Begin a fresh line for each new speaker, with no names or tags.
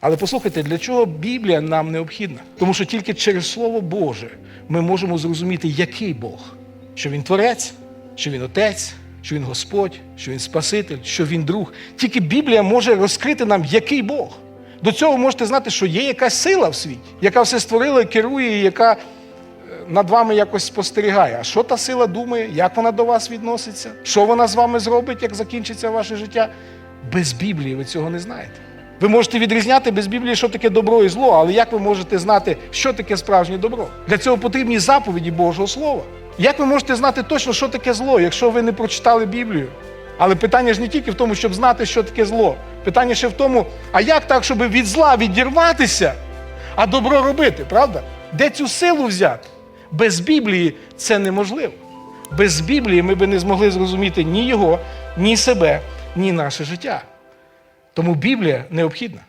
Але послухайте, для чого Біблія нам необхідна? Тому що тільки через Слово Боже ми можемо зрозуміти, який Бог, що Він творець, що Він отець, що Він Господь, що Він Спаситель, що Він друг. Тільки Біблія може розкрити нам, який Бог. До цього можете знати, що є якась сила в світі, яка все створила, керує, яка е, над вами якось спостерігає. А що та сила думає, як вона до вас відноситься, що вона з вами зробить, як закінчиться ваше життя? Без Біблії ви цього не знаєте. Ви можете відрізняти без Біблії, що таке добро і зло, але як ви можете знати, що таке справжнє добро? Для цього потрібні заповіді Божого Слова. Як ви можете знати точно, що таке зло, якщо ви не прочитали Біблію? Але питання ж не тільки в тому, щоб знати, що таке зло. Питання ще в тому, а як так, щоб від зла відірватися, а добро робити, правда? Де цю силу взяти? Без Біблії це неможливо. Без Біблії ми би не змогли зрозуміти ні його, ні себе, ні наше життя. Тому Біблія необхідна.